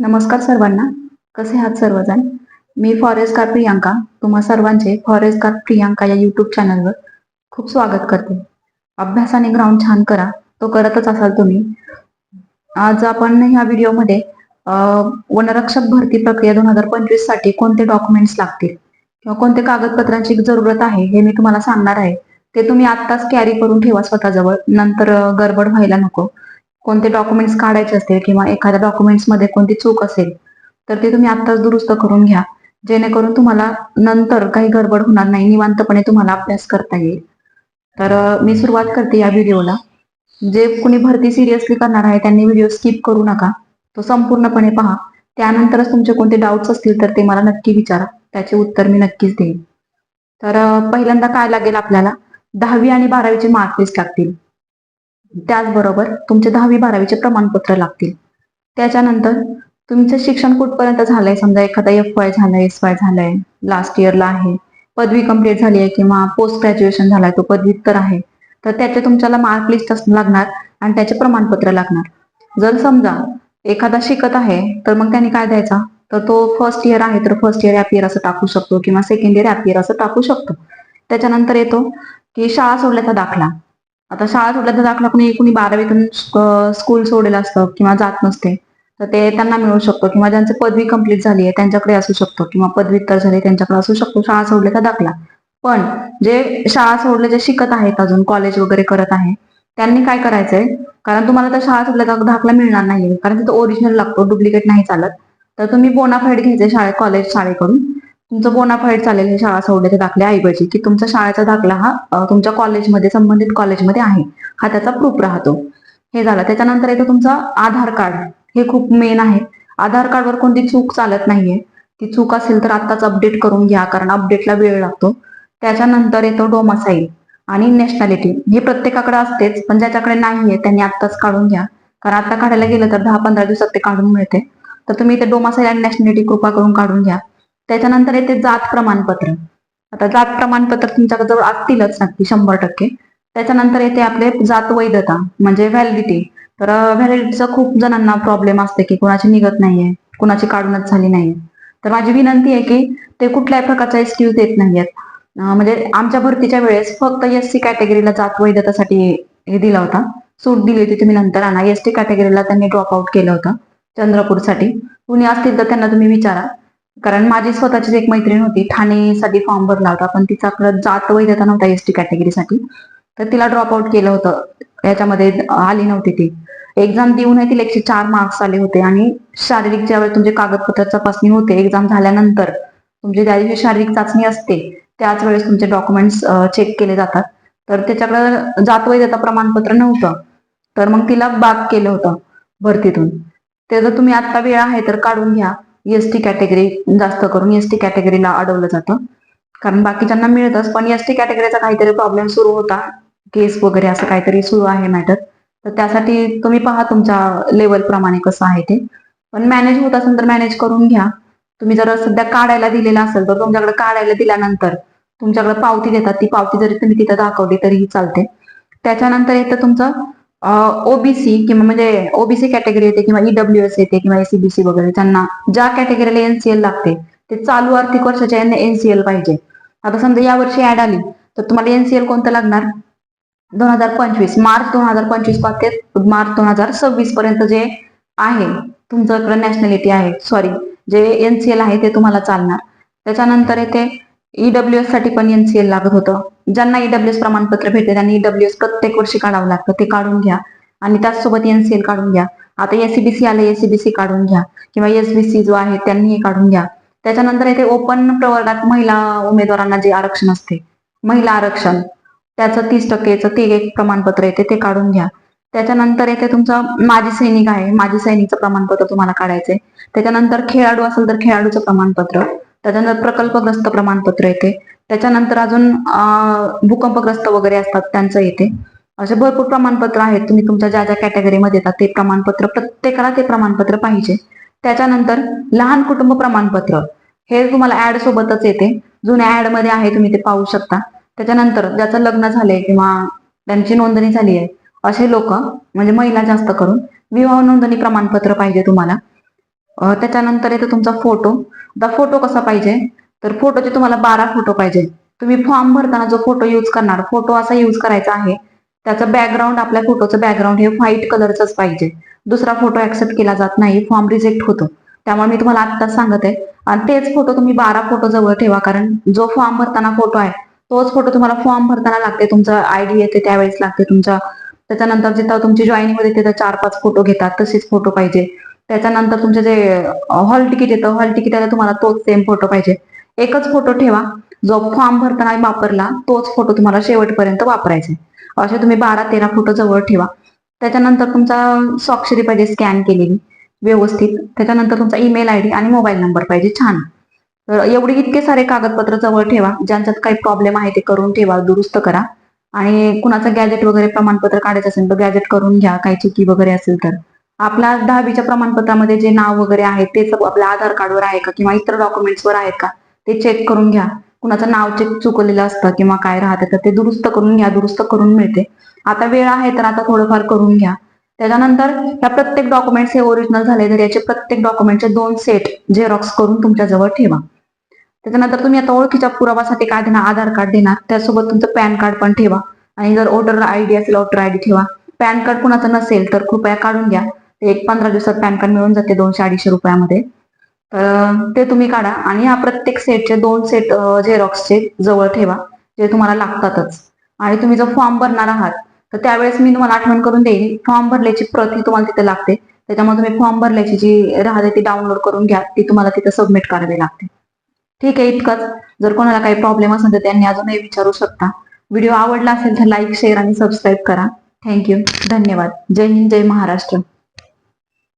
नमस्कार सर्वांना. कसे आहात सर्वजण? मी फॉरेस्ट गार्ड प्रियांका. तुम्हा सर्वांचे फॉरेस्ट गार्ड प्रियांका या यूट्यूब चॅनलवर खूप स्वागत करते. अभ्यासाने ग्राउंड छान करा. तो करतच असाल तुम्ही. आज आपण ह्या व्हिडिओमध्ये वनरक्षक भरती प्रक्रिया दोन हजार पंचवीससाठी कोणते डॉक्युमेंट्स लागतील? किंवा कोणते कागदपत्रांची जरूरत आहे हे मी तुम्हाला सांगणार आहे. ते तुम्ही आत्ताच कॅरी करून ठेवा स्वतःजवळ. नंतर गडबड व्हायला नको. कोणते डॉक्युमेंट्स काढायचे असतील किंवा एखाद्या डॉक्युमेंट्समध्ये कोणती चूक असेल तर ते तुम्ही आत्ताच दुरुस्त करून घ्या. जेणेकरून तुम्हाला नंतर काही गडबड होणार नाही निवांतपणे तुम्हाला अभ्यास करता येईल. तर मी सुरुवात करते या व्हिडिओला. जे कुणी भरती सिरियसली करणार आहे त्यांनी व्हिडिओ स्किप करू नका. तो संपूर्णपणे पहा. त्यानंतरच तुमचे कोणते डाऊट्स असतील तर ते मला नक्की विचारा. त्याचे उत्तर मी नक्कीच देईन. तर पहिल्यांदा काय लागेल आपल्याला? दहावी आणि बारावीचे मार्क लिस्ट लागतील. त्याचबरोबर तुमचे दहावी बारावीचे प्रमाणपत्र लागतील. त्याच्यानंतर तुमचं शिक्षण कुठपर्यंत झालंय? समजा एखादा एफ वाय झालाय एस वाय झालाय लास्ट इयरला आहे. पदवी कंप्लीट झाली आहे किंवा पोस्ट ग्रॅज्युएशन झालाय तो पदव्युत्तर आहे. तर त्याचे तुमच्याला मार्क लिस्ट लागणार आणि त्याचे प्रमाणपत्र लागणार. जर समजा एखादा शिकत आहे तर मग त्यांनी काय द्यायचा? तर तो फर्स्ट इयर आहे तर फर्स्ट इयर ॲप इयर असं टाकू शकतो किंवा सेकंड इयर ॲप इयर असं टाकू शकतो. त्याच्यानंतर येतो की शाळा सोडल्याचा दाखला. आता शाळा सोडल्याचा दाखला कुणी कुणी बारावीतून स्कूल सोडेल असतं किंवा जात नसते. तर ते त्यांना मिळू शकतो किंवा ज्यांची पदवी कंप्लीट झाली आहे त्यांच्याकडे असू शकतो किंवा पदव्युत्तर झाले त्यांच्याकडे असू शकतो. शाळा सोडल्याचा दाखला. पण जे शाळा सोडले जे शिकत आहेत अजून कॉलेज वगैरे करत आहे त्यांनी काय करायचंय? कारण तुम्हाला तर शाळा सोडल्याचा दाखला मिळणार नाहीये. कारण तिथं ओरिजिनल लागतो डुप्लिकेट नाही चालत. तर तुम्ही बोनाफाईड घ्यायचे शाळे कॉलेज शाळेकडून. तुमचं बोनाफाईड चालेल हे शाळा सोडल्याच्या दाखल्याऐवजी की तुमचा शाळेचा दाखला हा तुमच्या कॉलेजमध्ये संबंधित कॉलेजमध्ये आहे. हा त्याचा प्रूफ राहतो. हे झालं. त्याच्यानंतर येतो तुमचा आधार कार्ड हे खूप मेन आहे. आधार कार्डवर कोणती चूक चालत नाहीये. ती चूक असेल तर आत्ताच अपडेट करून घ्या कारण अपडेटला वेळ लागतो. त्याच्यानंतर येतो डोमासाईल आणि नॅशनॅलिटी हे प्रत्येकाकडे असतेच पण ज्याच्याकडे नाहीये त्यांनी आत्ताच काढून घ्या. कारण आता काढायला गेलं तर दहा पंधरा दिवसात ते काढून मिळते. तर तुम्ही ते डोमासाईल आणि नॅशनॅलिटी कृपा करून काढून घ्या. त्याच्यानंतर येते जात प्रमाणपत्र. आता जात प्रमाणपत्र तुमच्याकडे जवळ असतीलच नक्की शंभर टक्के. त्याच्यानंतर येते आपले जात वैधता म्हणजे व्हॅलिडिटी तर व्हॅलिडिटीचा खूप जणांना प्रॉब्लेम असते की कुणाची निघत नाहीये कुणाची काढूनच झाली नाहीये. तर माझी विनंती आहे की ते कुठल्याही प्रकारचा एक्सक्यूज देत नाहीयेत. म्हणजे आमच्या भरतीच्या वेळेस फक्त एस सी कॅटेगरीला जात वैधतासाठी हे दिला होता. सूट दिली होती तुम्ही नंतर आणा. एस टी कॅटेगरीला त्यांनी ड्रॉप आउट केलं होतं चंद्रपूरसाठी. कुणी असतील तर त्यांना तुम्ही विचारा. कारण माझी स्वतःचीच एक मैत्रीण होती. ठाणेसाठी फॉर्म भरला होता पण तिच्याकडे जात वैधता नव्हता एस टी कॅटेगरीसाठी तर तिला ड्रॉप आउट केलं होतं. याच्यामध्ये आली नव्हती ती. एक्झाम देऊनही तिला एकशे चार मार्क्स आले होते आणि शारीरिक ज्यावेळी तुमचे कागदपत्र तपासणी होते एक्झाम झाल्यानंतर तुमची ज्या दिवशी शारीरिक चाचणी असते त्याच वेळेस तुमचे डॉक्युमेंट्स चेक केले जातात. तर त्याच्याकडे जात वैधता प्रमाणपत्र नव्हतं. तर मग तिला बाग केलं होतं भरतीतून. ते जर तुम्ही आता वेळ आहे तर काढून घ्या. एस टी कॅटेगरी जास्त करून एस टी कॅटेगरीला अडवलं जातं. कारण बाकीच्यांना मिळतच पण एस टी कॅटेगरीचा काहीतरी प्रॉब्लेम सुरू होता. केस वगैरे असं काहीतरी सुरू आहे मॅटर तर त्यासाठी तुम्ही पहा तुमच्या लेवल प्रमाणे कसं आहे ते. पण मॅनेज होत असेल तर मॅनेज करून घ्या. तुम्ही जर सध्या काढायला दिलेला असेल तर तुमच्याकडे काढायला दिल्यानंतर तुमच्याकडे पावती देतात. ती पावती जरी तुम्ही तिथं दाखवली तरीही चालते. त्याच्यानंतर येतं तुमचं ओबीसी किंवा म्हणजे ओबीसी कॅटेगरी येते किंवा ईडब्ल्यू एस येते किंवा एसीबीसी वगैरे त्यांना ज्या कॅटेगरीला एनसीएल लागते ते चालू आर्थिक वर्षाच्या एनसीएल पाहिजे. आता समजा या वर्षी ऍड आली तर तुम्हाला एनसीएल कोणतं लागणार? दोन हजार पंचवीस. मार्च दोन हजार पंचवीसपासून मार्च दोन हजार सव्वीस पर्यंत जे आहे तुमचं नॅशनॅलिटी आहे सॉरी जे एनसीएल आहे ते तुम्हाला चालणार. त्याच्यानंतर येते ईडब्ल्यू एससाठी पण एनसीएल लागत होतं. ज्यांना ईडब्ल्यू एस प्रमाणपत्र भेटते त्यांनी ईडब्ल्यू एस प्रत्येक वर्षी काढावं लागतं. ते काढून घ्या. आणि त्याचसोबत एनसीएल काढून घ्या. आता एसीबीसी आले एसीबीसी काढून घ्या. किंवा एसबीसी जो आहे त्यांनी हे काढून घ्या. त्याच्यानंतर येथे ओपन प्रवर्गात महिला उमेदवारांना जे आरक्षण असते महिला आरक्षण त्याचं तीस टक्केचं ते एक प्रमाणपत्र येते ते काढून घ्या. त्याच्यानंतर येते तुमचं माजी सैनिक आहे. माजी सैनिकचं प्रमाणपत्र तुम्हाला काढायचंय. त्याच्यानंतर खेळाडू असेल तर खेळाडूचं प्रमाणपत्र. त्याच्यानंतर प्रकल्पग्रस्त प्रमाणपत्र येते. त्याच्यानंतर अजून भूकंपग्रस्त वगैरे असतात त्यांचं येते. असे भरपूर प्रमाणपत्र आहेत. तुम्ही तुमच्या ज्या ज्या कॅटेगरीमध्ये येतात ते प्रमाणपत्र प्रत्येकाला ते प्रमाणपत्र पाहिजे. त्याच्यानंतर लहान कुटुंब प्रमाणपत्र. हे तुम्हाला ऍड सोबतच येते. जुन्या ऍडमध्ये आहे तुम्ही ते पाहू शकता. त्याच्यानंतर ज्याचं लग्न झालंय किंवा त्यांची नोंदणी झाली आहे असे लोक म्हणजे महिला जास्त करून विवाह नोंदणी प्रमाणपत्र पाहिजे तुम्हाला. त्याच्यानंतर येतो तुमचा फोटो आता फोटो कसा पाहिजे? तर फोटोचे तुम्हाला बारा फोटो पाहिजे. तुम्ही फॉर्म भरताना जो फोटो यूज करणार फोटो असा यूज करायचा आहे. त्याचं बॅकग्राऊंड आपल्या फोटोचं बॅकग्राऊंड हे व्हाईट कलरचंच पाहिजे. दुसरा फोटो ऍक्सेप्ट केला जात नाही फॉर्म रिजेक्ट होतो. त्यामुळे मी तुम्हाला आत्ताच सांगत आहे. आणि तेच फोटो तुम्ही बारा फोटो जवळ ठेवा कारण जो फॉर्म भरताना फोटो आहे तोच फोटो तुम्हाला फॉर्म भरताना लागते. तुमचा आयडी येते त्यावेळेस लागते तुमचा. त्याच्यानंतर जिथं तुमची जॉईनिंगमध्ये तिथं चार पाच फोटो घेतात तसेच फोटो पाहिजे. त्याच्यानंतर तुमचे जे हॉल तिकीट येतं हॉल तिकीटाला आहे तुम्हाला तोच सेम फोटो पाहिजे. एकच फोटो ठेवा जो फॉर्म भरताना वापरला तोच फोटो तुम्हाला शेवटपर्यंत वापरायचा असे तुम्ही बारा तेरा फोटो जवळ ठेवा. त्याच्यानंतर तुमचा स्वाक्षरी पाहिजे स्कॅन केलेली व्यवस्थित. त्याच्यानंतर तुमचा ईमेल आय डी आणि मोबाईल नंबर पाहिजे छान. तर एवढे इतके सारे कागदपत्र जवळ ठेवा ज्यांच्यात काही प्रॉब्लेम आहे ते करून ठेवा दुरुस्त करा. आणि कुणाचं गॅजेट वगैरे प्रमाणपत्र काढायचं असेल तर गॅजेट करून घ्या काही चुकी वगैरे असेल तर. आपल्या दहावीच्या प्रमाणपत्रामध्ये जे नाव वगैरे आहे तेच आपल्या आधार कार्डवर आहे का? किंवा इतर डॉक्युमेंट्सवर आहेत का? ते चेक करून घ्या. कुणाचं नाव चेक चुकलेलं असतं किंवा काय राहतं तर ते दुरुस्त करून घ्या दुरुस्त करून मिळते. आता वेळ आहे तर आता थोडंफार करून घ्या. त्याच्यानंतर या प्रत्येक डॉक्युमेंट्स हे ओरिजिनल झाले तर याचे प्रत्येक डॉक्युमेंटचे दोन सेट झेरॉक्स करून तुमच्या जवळ ठेवा. त्याच्यानंतर तुम्ही आता ओळखीच्या पुरावासाठी काय देणार? आधार कार्ड देणार. त्यासोबत तुमचं पॅन कार्ड पण ठेवा. आणि जर वोटर आयडी असेल वोटर आयडी ठेवा. पॅन कार्ड कुणाचं नसेल तर कृपया काढून घ्या. एक पंधरा दिवसात पॅन कार्ड मिळून जाते दोनशे अडीचशे रुपयामध्ये. तर ते तुम्ही काढा आणि या प्रत्येक सेटचे दोन सेट झेरॉक्सचे जवळ ठेवा जे तुम्हाला लागतातच. आणि तुम्ही जर फॉर्म भरणार आहात तर त्यावेळेस मी तुम्हाला आठवण करून देईन फॉर्म भरल्याची प्रत ही तुम्हाला तिथे लागते. त्याच्यामुळे तुम्ही फॉर्म भरल्याची जी राहते ती डाउनलोड करून घ्या ती तुम्हाला तिथे सबमिट करावी लागते. ठीक आहे इतकंच. जर कोणाला काही प्रॉब्लेम असेल तर त्यांनी अजूनही विचारू शकता. व्हिडिओ आवडला असेल तर लाईक शेअर आणि सबस्क्राईब करा. थँक्यू धन्यवाद. जय हिंद जय महाराष्ट्र.